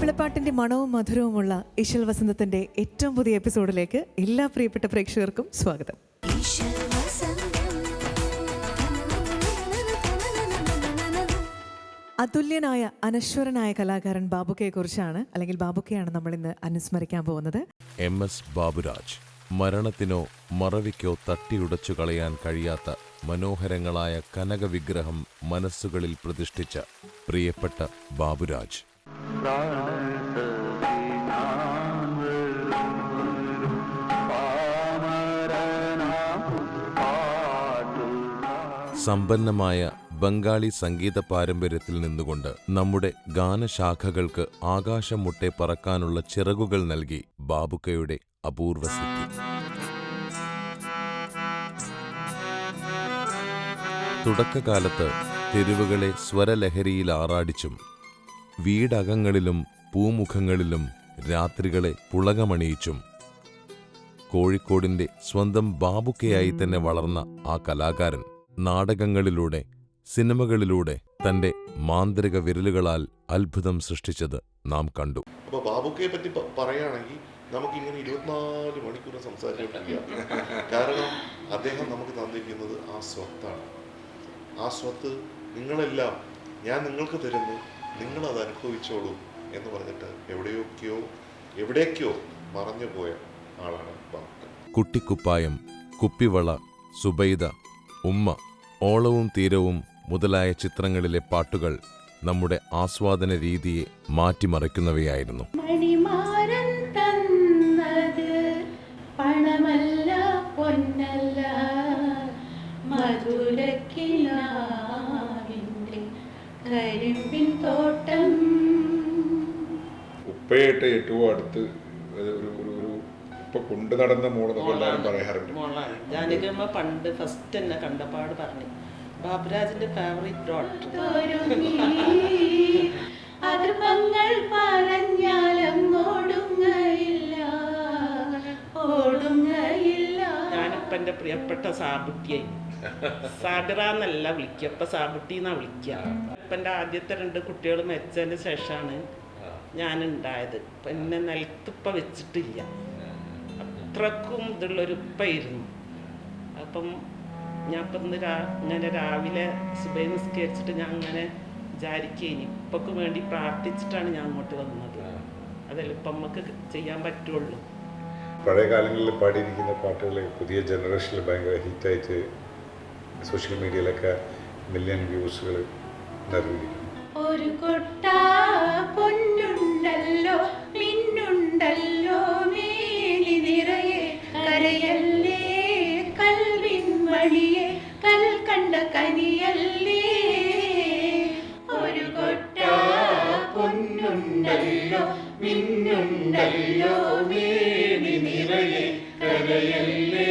മാപ്പിളപ്പാട്ടിന്റെ മണവും മധുരവുമുള്ള ഇശൽ വസന്തത്തിന്റെ ഏറ്റവും പുതിയ എപ്പിസോഡിലേക്ക് എല്ലാ പ്രിയപ്പെട്ട പ്രേക്ഷകർക്കും സ്വാഗതം. അതുല്യനായ അനശ്വരനായ കലാകാരൻ ബാബുക്കയെ കുറിച്ചാണ് അല്ലെങ്കിൽ ബാബുക്കയാണ് നമ്മൾ ഇന്ന് അനുസ്മരിക്കാൻ പോകുന്നത്. എം എസ് ബാബുരാജ് മരണത്തിനോ മറവിക്കോ തട്ടിയുടച്ചു കളയാൻ കഴിയാത്ത മനോഹരങ്ങളായ കനകവിഗ്രഹം മനസ്സുകളിൽ പ്രതിഷ്ഠിച്ച പ്രിയപ്പെട്ട ബാബുരാജ്. സമ്പന്നമായ ബംഗാളി സംഗീത പാരമ്പര്യത്തിൽ നിന്നുകൊണ്ട് നമ്മുടെ ഗാനശാഖകൾക്ക് ആകാശം മുട്ടെ പറക്കാനുള്ള ചിറകുകൾ നൽകി ബാബുക്കയുടെ അപൂർവ സിദ്ധി. തുടക്കകാലത്ത് തെരുവുകളെ സ്വരലഹരിയിൽ ആറാടിച്ചും വീടകങ്ങളിലും പൂമുഖങ്ങളിലും രാത്രികളെ പുളകമണിയിച്ചും കോഴിക്കോടിന്റെ സ്വന്തം ബാബുക്കയായി തന്നെ വളർന്ന ആ കലാകാരൻ നാടകങ്ങളിലൂടെ സിനിമകളിലൂടെ തന്റെ മാന്ത്രിക വിരലുകളാൽ അത്ഭുതം സൃഷ്ടിച്ചത് നാം കണ്ടു. അപ്പോൾ ബാബുക്കയെ പറ്റി പറയുകയാണെങ്കിൽ നമുക്ക് നമുക്കിങ്ങനെ ഇരുപത്തിനാല് മണിക്കൂർ സംസാരിച്ചിട്ടില്ല കാരണം അദ്ദേഹം നമുക്ക് തന്നിരിക്കുന്നത് ആ സ്വത്താണ്. ആ സ്വത്ത് നിങ്ങളെല്ലാം ഞാൻ നിങ്ങൾക്ക് തരുന്നു നിങ്ങളത് അനുഭവിച്ചോളൂ എന്ന് പറഞ്ഞിട്ട് എവിടെയൊക്കെയോ എവിടേക്കോ മറഞ്ഞു പോയ ആളാണ് ബാബുക്ക കുട്ടിക്കുപ്പായം കുപ്പിവള സുബൈദ ഉമ്മ ഓളവും തീരവും മുതലായ ചിത്രങ്ങളിലെ പാട്ടുകൾ നമ്മുടെ ആസ്വാദന രീതിയെ മാറ്റിമറിക്കുന്നവയായിരുന്നു. പണമല്ല പൊന്നല്ല തോട്ടം ഉപ്പയായിട്ട് ഏറ്റവും അടുത്ത് ഒരു ഒരു ഒരു ഒരു ഉപ്പ കൊണ്ടു നടന്ന മോളെന്നൊക്കെ എല്ലാവരും പറയാറുണ്ട്. മോളാണ്. ജാനകിയമ്മ പണ്ട് ഫസ്റ്റ് എന്നെ കണ്ടപാട് പറഞ്ഞു. ബാബുരാജിന്റെ ഫേവറേറ്റ് ഡോട്ടർ അതിർപ്പങ്ങൾ പറഞ്ഞാലും ഓടുങ്ങയില്ല. ഓടുങ്ങയില്ല ഞാനിപ്പോ എന്റെ പ്രിയപ്പെട്ട സാബുട്ടിയായി. സാബിറ എന്നല്ല വിളിക്കുക. ഇപ്പൊ സാബുട്ടി എന്നാ വിളിക്കുക. ഇപ്പൊ ആദ്യത്തെ രണ്ട് കുട്ടികൾ മരിച്ചതിന് ശേഷമാണ് ഞാൻ ഉണ്ടായത് ഇപ്പൊ എന്നെ നിലത്തിപ്പ വെച്ചിട്ടില്ല. അത്രക്കും ഇതുള്ളൊരു ഉപ്പായിരുന്നു അപ്പം ഞാൻ ഇപ്പം ഇന്ന് രാ ഇങ്ങനെ രാവിലെ സുബൈ നിസ്കരിച്ചിട്ട് ഞാൻ അങ്ങനെ വിചാരിക്കേനി. ഇപ്പൊക്ക് വേണ്ടി പ്രാർത്ഥിച്ചിട്ടാണ് ഞാൻ അങ്ങോട്ട് വന്നത്. അതല്ല ഇപ്പം നമുക്ക് ചെയ്യാൻ പറ്റുള്ളൂ. പഴയ കാലങ്ങളിൽ പാടിയിരിക്കുന്ന പാട്ടുകൾ പുതിയ ജനറേഷനിൽ ഭയങ്കര ഹിറ്റായിട്ട് സോഷ്യൽ മീഡിയയിലൊക്കെ മില്യൺ വ്യൂസുകൾ നൽകിയിരിക്കുന്നു ഒരു കൊട്ട പൊന്നുണ്ടല്ലോ മിന്നുണ്ടല്ലോ നിറയെ കരയല്ലേ കൽവിൻ മണിയെ കൽ കണ്ട കനിയല്ലേ. ഒരു കൊട്ട പൊന്നുണ്ടല്ലോ മിന്നുണ്ടല്ലോ നിറയെ കരയല്ലേ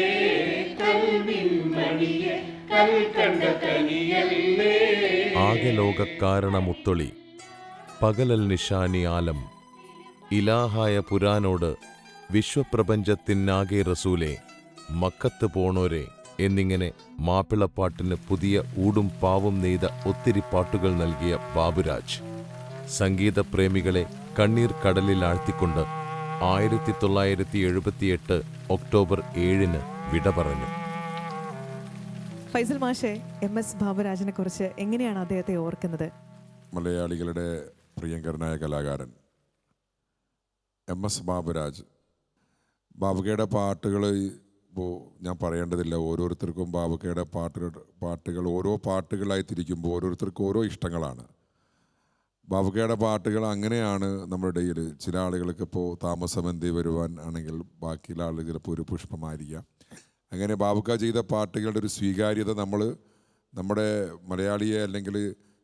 കൽവിൻ മണിയെ ആകെ ലോകക്കാരണമുത്തൊളി പകലൽ നിഷാനി ആലം ഇലാഹായ പുരാനോട് വിശ്വപ്രപഞ്ചത്തിനാകെ റസൂലെ മക്കത്ത് പോണോരെ എന്നിങ്ങനെ മാപ്പിളപ്പാട്ടിന് പുതിയ ഊടും പാവും നെയ്ത ഒത്തിരി പാട്ടുകൾ നൽകിയ ബാബുരാജ് സംഗീതപ്രേമികളെ കണ്ണീർ കടലിൽ ആഴ്ത്തിക്കൊണ്ട് ആയിരത്തി തൊള്ളായിരത്തി എഴുപത്തിയെട്ട് ഒക്ടോബർ ഏഴിന് വിട പറഞ്ഞു. ഫൈസൽ മാഷെ എം എസ് ബാബുരാജിനെ കുറിച്ച് എങ്ങനെയാണ് അദ്ദേഹത്തെ ഓർക്കുന്നത്? മലയാളികളുടെ പ്രിയങ്കരനായ കലാകാരൻ എം എസ് ബാബുരാജ്. ബാബുക്കയുടെ പാട്ടുകൾ ഇപ്പോൾ ഞാൻ പറയേണ്ടതില്ല. ഓരോരുത്തർക്കും ബാബുക്കയുടെ പാട്ടുകൾ പാട്ടുകൾ ഓരോ പാട്ടുകളായി തിരിക്കുമ്പോൾ ഓരോരുത്തർക്കും ഓരോ ഇഷ്ടങ്ങളാണ്. ബാബുക്കയുടെ പാട്ടുകൾ അങ്ങനെയാണ് നമ്മുടെ ഇടയിൽ ചില ആളുകൾക്ക് ഇപ്പോൾ താമസമെന്തി വരുവാൻ ആണെങ്കിൽ ബാക്കിയുള്ള ആളുകൾ ചിലപ്പോൾ ഒരു പുഷ്പമായിരിക്കാം. അങ്ങനെ ബാബുക്ക ചെയ്ത പാട്ടുകളുടെ ഒരു സ്വീകാര്യത നമ്മൾ നമ്മുടെ മലയാളിയെ അല്ലെങ്കിൽ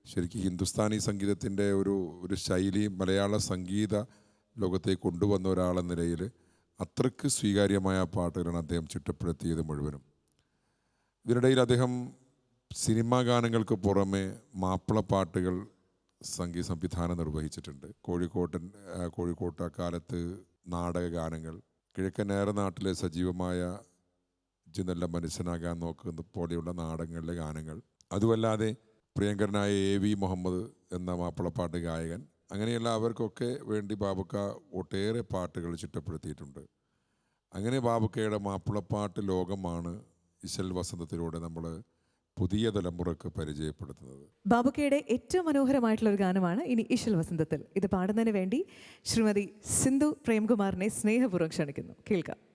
ശരിക്കും ഹിന്ദുസ്ഥാനി സംഗീതത്തിന്റെ ഒരു ഒരു ശൈലി മലയാള സംഗീത ലോകത്തേക്ക് കൊണ്ടുവന്ന ഒരാളെന്ന നിലയിൽ അത്രയ്ക്ക് സ്വീകാര്യമായ പാട്ടുകളാണ് അദ്ദേഹം ചിട്ടപ്പെടുത്തിയത് മുഴുവനും. ഇതിനിടയിൽ അദ്ദേഹം സിനിമാ ഗാനങ്ങൾക്ക് പുറമെ മാപ്പിളപ്പാട്ടുകൾ സംഗീത സംവിധാനം നിർവഹിച്ചിട്ടുണ്ട്. കോഴിക്കോട്ടൻ കോഴിക്കോട്ട അക്കാലത്ത് നാടക ഗാനങ്ങൾ കിഴക്കൻ നാട്ടിലെ സജീവമായ ഇജ്ജ് നല്ല മനുഷ്യനാകാൻ നോക്കുന്ന പോലെയുള്ള നാടകങ്ങളിലെ ഗാനങ്ങൾ. അതുമല്ലാതെ പ്രിയങ്കരനായ എ വി മുഹമ്മദ് എന്ന മാപ്പിളപ്പാട്ട് ഗായകൻ. അങ്ങനെയുള്ള അവർക്കൊക്കെ വേണ്ടി ബാബുക്ക ഒട്ടേറെ പാട്ടുകൾ ചിട്ടപ്പെടുത്തിയിട്ടുണ്ട്. അങ്ങനെ ബാബുക്കയുടെ മാപ്പിളപ്പാട്ട് ലോകമാണ് ഇശൽ വസന്തത്തിലൂടെ നമ്മൾ പുതിയ തലമുറയ്ക്ക് പരിചയപ്പെടുത്തുന്നത്. ബാബുക്കയുടെ ഏറ്റവും മനോഹരമായിട്ടുള്ള ഒരു ഗാനമാണ് ഇനി ഇശൽ വസന്തത്തിൽ. ഇത് പാടുന്നതിന് വേണ്ടി ശ്രീമതി സിന്ധു പ്രേംകുമാറിനെ സ്നേഹപൂർവം ക്ഷണിക്കുന്നു. കേൾക്കാം ും.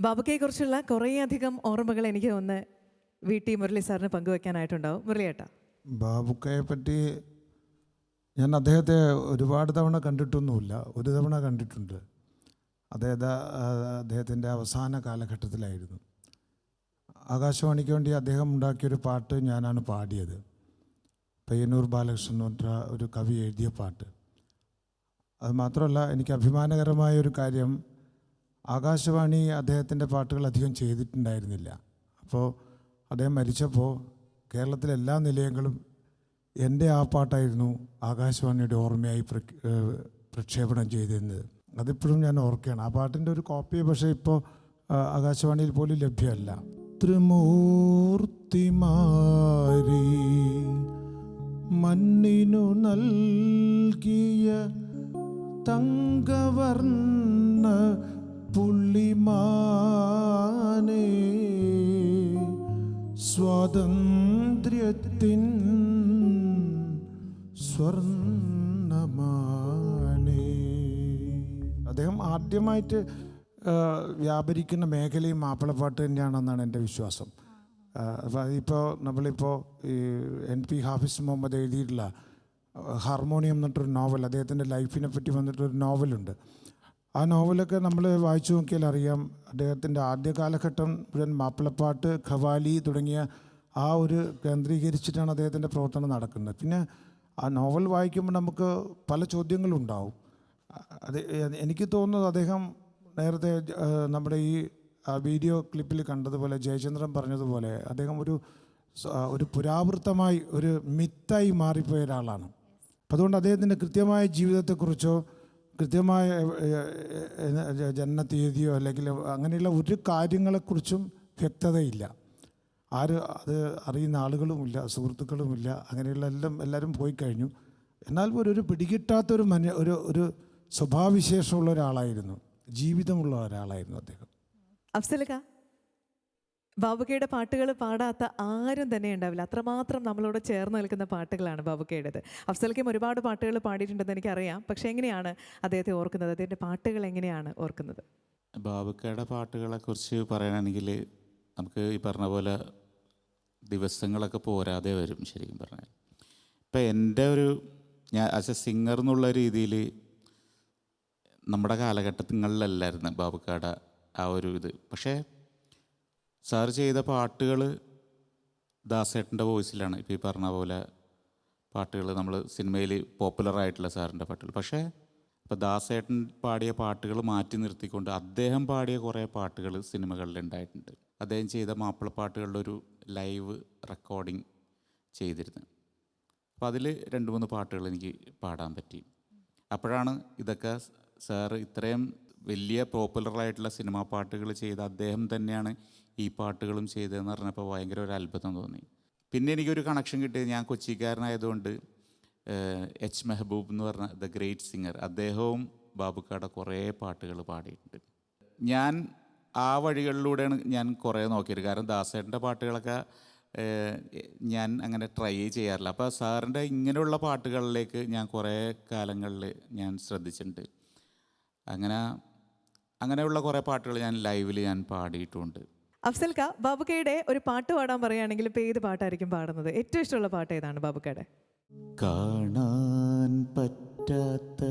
ബാബുക്കയെക്കുറിച്ചുള്ള കുറേയധികം ഓർമ്മകൾ എനിക്ക് ഒന്ന് വി ടി മുരളി സാറിന് പങ്കുവെക്കാനായിട്ടുണ്ടാവും. മുരളിയേട്ടാ. ബാബുക്കയെ പറ്റി ഞാൻ അദ്ദേഹത്തെ ഒരുപാട് തവണ കണ്ടിട്ടൊന്നുമില്ല. ഒരു തവണ കണ്ടിട്ടുണ്ട്. അദ്ദേഹത്തെ അദ്ദേഹത്തിന്റെ അവസാന കാലഘട്ടത്തിലായിരുന്നു. ആകാശവാണിക്ക് വേണ്ടി അദ്ദേഹം ഉണ്ടാക്കിയൊരു പാട്ട് ഞാനാണ് പാടിയത്. പയ്യന്നൂർ ബാലകൃഷ്ണൻ എന്ന് ഒരു കവി എഴുതിയ പാട്ട്. അത് മാത്രമല്ല എനിക്ക് അഭിമാനകരമായ ഒരു കാര്യം ആകാശവാണി അദ്ദേഹത്തിന്റെ പാട്ടുകൾ അധികം ചെയ്തിട്ടുണ്ടായിരുന്നില്ല. അപ്പോൾ അദ്ദേഹം മരിച്ചപ്പോൾ കേരളത്തിലെ എല്ലാ നിലയങ്ങളും എന്റെ ആ പാട്ടായിരുന്നു ആകാശവാണിയുടെ ഓർമ്മയായി പ്രക്ഷേപണം ചെയ്തിരുന്നത്. അതിപ്പോഴും ഞാൻ ഓർക്കുകയാണ്. ആ പാട്ടിന്റെ ഒരു കോപ്പി പക്ഷേ ഇപ്പോൾ ആകാശവാണിയിൽ പോലും ലഭ്യമല്ല. ത്രിമൂർത്തിമാരി മണ്ണിനു നൽകിയ തങ്കവർണ പുള്ളിമാനേ സ്വാതന്ത്ര്യത്തിൻ സ്വർണമാനേ അദ്ദേഹം ആദ്യമായിട്ട് വ്യാപരിക്കുന്ന മേഖലയും മാപ്പിളപ്പാട്ട് തന്നെയാണെന്നാണ് എന്റെ വിശ്വാസം. ഇപ്പോൾ നമ്മളിപ്പോൾ ഈ എൻ പി ഹാഫിസ് മുഹമ്മദ് എഴുതിയിട്ടുള്ള ഹാർമോണിയം എന്നിട്ടൊരു നോവൽ അദ്ദേഹത്തിന്റെ ലൈഫിനെ പറ്റി വന്നിട്ടൊരു നോവലുണ്ട്. ആ നോവലൊക്കെ നമ്മൾ വായിച്ചു നോക്കിയാൽ അറിയാം. അദ്ദേഹത്തിന്റെ ആദ്യ കാലഘട്ടം മുഴുവൻ മാപ്പിളപ്പാട്ട് ഖവാലി തുടങ്ങിയ ആ ഒരു കേന്ദ്രീകരിച്ചിട്ടാണ് അദ്ദേഹത്തിന്റെ പ്രവർത്തനം നടക്കുന്നത്. പിന്നെ ആ നോവൽ വായിക്കുമ്പോൾ നമുക്ക് പല ചോദ്യങ്ങളുണ്ടാവും. അത് എനിക്ക് തോന്നുന്നത് അദ്ദേഹം നേരത്തെ നമ്മുടെ ഈ വീഡിയോ ക്ലിപ്പിൽ കണ്ടതുപോലെ ജയചന്ദ്രൻ പറഞ്ഞതുപോലെ അദ്ദേഹം ഒരു ഒരു പുരാവൃത്തമായി ഒരു മിത്തായി മാറിപ്പോയ ഒരാളാണ്. അതുകൊണ്ട് അദ്ദേഹത്തിന്റെ കൃത്യമായ ജീവിതത്തെക്കുറിച്ചോ കൃത്യമായ ജനന തീയതിയോ അല്ലെങ്കിൽ അങ്ങനെയുള്ള ഒരു കാര്യങ്ങളെക്കുറിച്ചും വ്യക്തതയില്ല. ആര് അത് അറിയുന്ന ആളുകളുമില്ല സുഹൃത്തുക്കളുമില്ല അങ്ങനെയുള്ള എല്ലാം എല്ലാവരും പോയി കഴിഞ്ഞു. എന്നാൽ പോലും ഒരു പിടികിട്ടാത്തൊരു മന ഒരു ഒരു സ്വഭാവവിശേഷമുള്ള ഒരാളായിരുന്നു. ജീവിതമുള്ള ഒരാളായിരുന്നു അദ്ദേഹം. അഫ്സലക്ക ബാബുക്കയുടെ പാട്ടുകൾ പാടാത്ത ആരും തന്നെ ഉണ്ടാവില്ല. അത്രമാത്രം നമ്മളോട് ചേർന്ന് നിൽക്കുന്ന പാട്ടുകളാണ് ബാബുക്കയുടേത്. അഫ്സൽക്കും ഒരുപാട് പാട്ടുകൾ പാടിയിട്ടുണ്ടെന്ന് എനിക്കറിയാം. പക്ഷെ എങ്ങനെയാണ് അദ്ദേഹത്തെ ഓർക്കുന്നത്? അദ്ദേഹത്തിന്റെ പാട്ടുകൾ എങ്ങനെയാണ് ഓർക്കുന്നത്? ബാബുക്കയുടെ പാട്ടുകളെക്കുറിച്ച് പറയുകയാണെങ്കിൽ നമുക്ക് ഈ പറഞ്ഞ പോലെ ദിവസങ്ങളൊക്കെ പോരാതെ വരും ശരിക്കും പറഞ്ഞാൽ. ഇപ്പം എന്റെ ഒരു ഞാൻ ആസ് എ സിംഗർ എന്നുള്ള രീതിയിൽ നമ്മുടെ കാലഘട്ടങ്ങളിലല്ലായിരുന്നു ബാബുക്കാട ആ ഒരു ഇത്. പക്ഷേ സാർ ചെയ്ത പാട്ടുകൾ ദാസേട്ടന്റെ വോയിസിലാണ്. ഇപ്പോൾ ഈ പറഞ്ഞ പോലെ പാട്ടുകൾ നമ്മൾ സിനിമയിൽ പോപ്പുലർ ആയിട്ടുള്ള സാറിന്റെ പാട്ടുകൾ. പക്ഷേ ഇപ്പോൾ ദാസേട്ടൻ പാടിയ പാട്ടുകൾ മാറ്റി നിർത്തിക്കൊണ്ട് അദ്ദേഹം പാടിയ കുറേ പാട്ടുകൾ സിനിമകളിൽ ഉണ്ടായിട്ടുണ്ട്. അദ്ദേഹം ചെയ്ത മാപ്പിളപ്പാട്ടുകളുടെ ഒരു ലൈവ് റെക്കോർഡിങ് ചെയ്തിരുന്നു. അപ്പോൾ അതിൽ രണ്ട് മൂന്ന് പാട്ടുകൾ എനിക്ക് പാടാൻ പറ്റി. അപ്പോഴാണ് ഇതൊക്കെ സാറ് ഇത്രയും വലിയ പോപ്പുലറായിട്ടുള്ള സിനിമാ പാട്ടുകൾ ചെയ്ത അദ്ദേഹം തന്നെയാണ് ഈ പാട്ടുകളും ചെയ്തതെന്ന് പറഞ്ഞപ്പോൾ ഭയങ്കര ഒരു അത്ഭുതം തോന്നി. പിന്നെ എനിക്കൊരു കണക്ഷൻ കിട്ടിയത് ഞാൻ കൊച്ചിക്കാരനായതുകൊണ്ട് എച്ച് മെഹബൂബ് എന്ന് പറഞ്ഞ ദ ഗ്രേറ്റ് സിംഗർ അദ്ദേഹവും ബാബുക്കാട കുറേ പാട്ടുകൾ പാടിയിട്ടുണ്ട്. ഞാൻ ആ വഴികളിലൂടെയാണ് ഞാൻ കുറേ നോക്കിയത്. കാരണം ദാസേട്ടന്റെ പാട്ടുകളൊക്കെ ഞാൻ അങ്ങനെ ട്രൈ ചെയ്യാറില്ല. അപ്പോൾ സാറിന്റെ ഇങ്ങനെയുള്ള പാട്ടുകളിലേക്ക് ഞാൻ കുറേ കാലങ്ങളിൽ ഞാൻ ശ്രദ്ധിച്ചിട്ടുണ്ട്. അങ്ങനെ അങ്ങനെയുള്ള കുറേ പാട്ടുകൾ ഞാൻ ലൈവിൽ ഞാൻ പാടിയിട്ടുമുണ്ട് അഫ്സൽക്ക ബാബുക്കയുടെ ഒരു പാട്ട് പാടാൻ പറയുകയാണെങ്കിൽ ഇപ്പോൾ ഏത് പാട്ടായിരിക്കും പാടുന്നത്? ഏറ്റവും ഇഷ്ടമുള്ള പാട്ട് ഏതാണ് ബാബുക്കയുടെ? കാണാൻ പറ്റാത്ത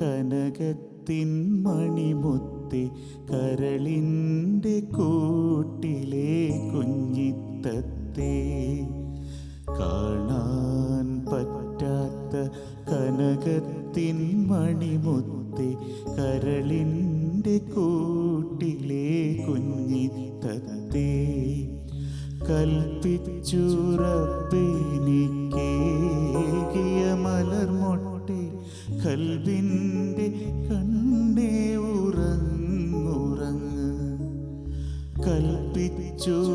കനകത്തിൻ മണിമുത്തി കരളിന്റെ കൂട്ടിലെ കുഞ്ഞിത്തത്തെ. കാണാൻ പറ്റാത്ത കനകത്തിൻ മണിമുത്തി കരളിന്റെ കൂട്ടിലെ കുഞ്ഞിത്തത്തെ കൽപ്പിച്ചുറപ്പിനിക്കേകിയ മലർമൊട്ടെ കൽവിന്റെ കണ്ണേ ഉറങ്ങുറങ്ങ് കൽപ്പിച്ചുറപ്പിനിക്കേകിയ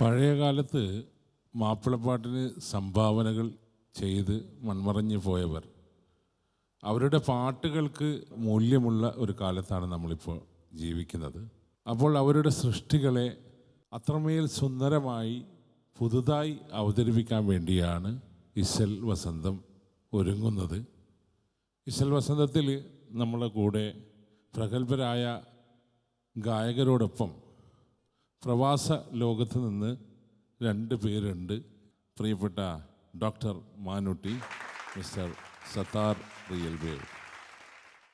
പഴയ കാലത്ത് മാപ്പിളപ്പാട്ടിന് സംഭാവനകൾ ചെയ്ത് മൺമറഞ്ഞു പോയവർ. അവരുടെ പാട്ടുകൾക്ക് മൂല്യമുള്ള ഒരു കാലത്താണ് നമ്മളിപ്പോൾ ജീവിക്കുന്നത്. അപ്പോൾ അവരുടെ സൃഷ്ടികളെ അത്രമേൽ സുന്ദരമായി പുതുതായി അവതരിപ്പിക്കാൻ വേണ്ടിയാണ് ഇസൽ വസന്തം ഒരുങ്ങുന്നത്. ഇസൽ വസന്തത്തിൽ നമ്മളെ കൂടെ പ്രഗത്ഭരായ ഗായകരോടൊപ്പം പ്രവാസ ലോകത്ത് നിന്ന് രണ്ട് പേരുണ്ട്. പ്രിയപ്പെട്ട ഡോക്ടർ മാനുട്ടി മിസ്റ്റർ സത്താർ റിയൽവേ.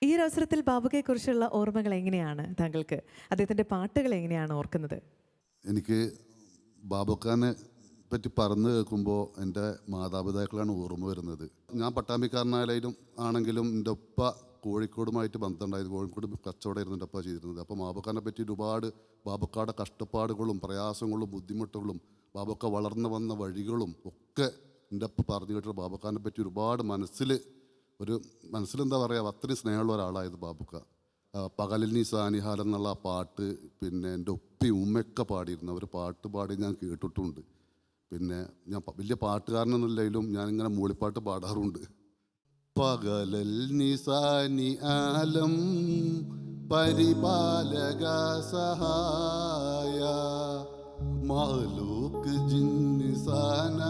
ഈ ഒരു അവസരത്തിൽ ബാബുക്കെക്കുറിച്ചുള്ള ഓർമ്മകൾ എങ്ങനെയാണ് താങ്കൾക്ക്? അദ്ദേഹത്തിന്റെ പാട്ടുകൾ എങ്ങനെയാണ് ഓർക്കുന്നത്? എനിക്ക് ബാബുക്കാനെ പറ്റി പറഞ്ഞു കേൾക്കുമ്പോൾ എന്റെ മാതാപിതാക്കളാണ് ഓർമ്മ വരുന്നത്. ഞാൻ പട്ടാമ്പിക്കാരനായാലും ആണെങ്കിലും എന്റെ ഉപ്പ കോഴിക്കോടുമായിട്ട് ബന്ധമുണ്ടായത് കോഴിക്കോട് കച്ചവടം എന്റെ ഉപ്പ ചെയ്തിരുന്നത്. അപ്പോൾ ബാബുഖാനെ പറ്റി ഒരുപാട് ബാബുക്കാടെ കഷ്ടപ്പാടുകളും പ്രയാസങ്ങളും ബുദ്ധിമുട്ടുകളും ബാബക്ക വളർന്നു വന്ന വഴികളും ഒക്കെ എന്റെ അപ്പ പറഞ്ഞു കേട്ട ബാബുഖാനെ പറ്റി ഒരുപാട് മനസ്സിൽ ഒരു മനസ്സിലെന്താ പറയുക അത്രയും സ്നേഹമുള്ള ഒരാളായത് ബാബുക്ക. പകലിൽ നീ സാനിഹാലം എന്നുള്ള ആ പാട്ട് പിന്നെ എന്റെ ഒപ്പി ഉമ്മയൊക്കെ പാടിയിരുന്നു. അവർ പാട്ട് പാടി ഞാൻ കേട്ടിട്ടുണ്ട്. പിന്നെ ഞാൻ വലിയ പാട്ടുകാരനൊന്നുമില്ലെങ്കിലും ഞാനിങ്ങനെ മൂളിപ്പാട്ട് പാടാറുണ്ട്. പകലൽ നിസാനി ആലം പരിപാലക സഹായ. മാലൂക്ക് ജിന്നിസാന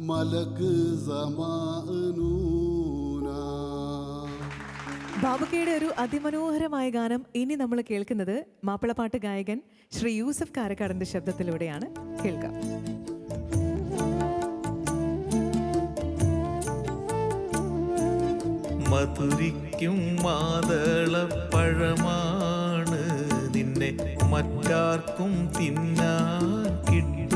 മലക്ക് സമാനൂന. ബാബുക്കയുടെ ഒരു അതിമനോഹരമായ ഗാനം ഇനി നമ്മൾ കേൾക്കുന്നത് മാപ്പിളപ്പാട്ട് ഗായകൻ ശ്രീ യൂസഫ് കാരക്കാടന്റെ ശബ്ദത്തിലൂടെയാണ്. കേൾക്കാം. മധുരിക്കും മാതളപ്പഴമാണ്. നിന്നെ മറ്റാർക്കും തിന്നാൻ കിട്ടൂല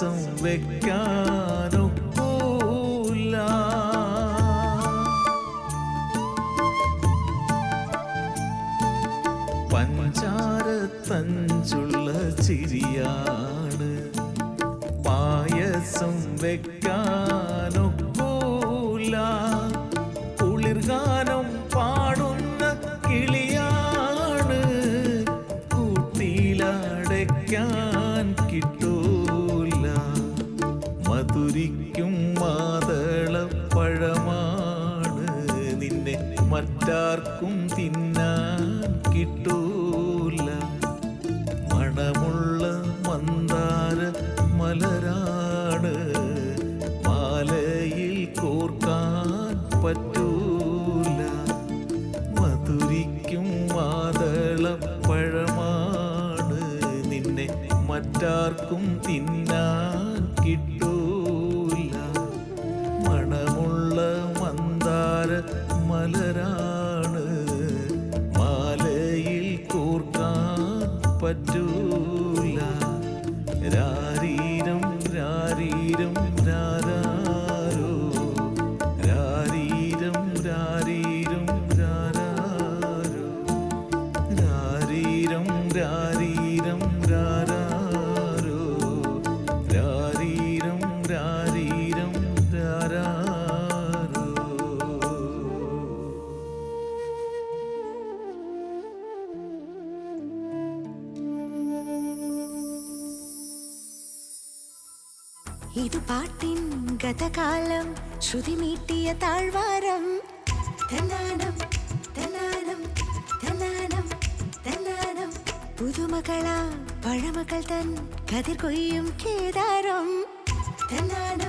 പായസം വെക്കാനൊക്കൂല പഞ്ചാര തഞ്ചുള്ള ചിരിയാണ്. പായസം വെക്കാനൊക്കൂല കുളിർഗാനം പാടുന്ന കിളിയാണ്. കൂട്ടിയിലടയ്ക്കാൻ மலரா ഗതകാലം ശ്രുതി മീട്ടിയ താഴ്വാരം തന്നാനം തന്നാനം തന്നാനം തന്നാനം പുതുമകളാ പഴമകൾ തൻ കതിർ കൊയ്യും കേദാരം തന്നാനം തന്നാനം തന്നാനം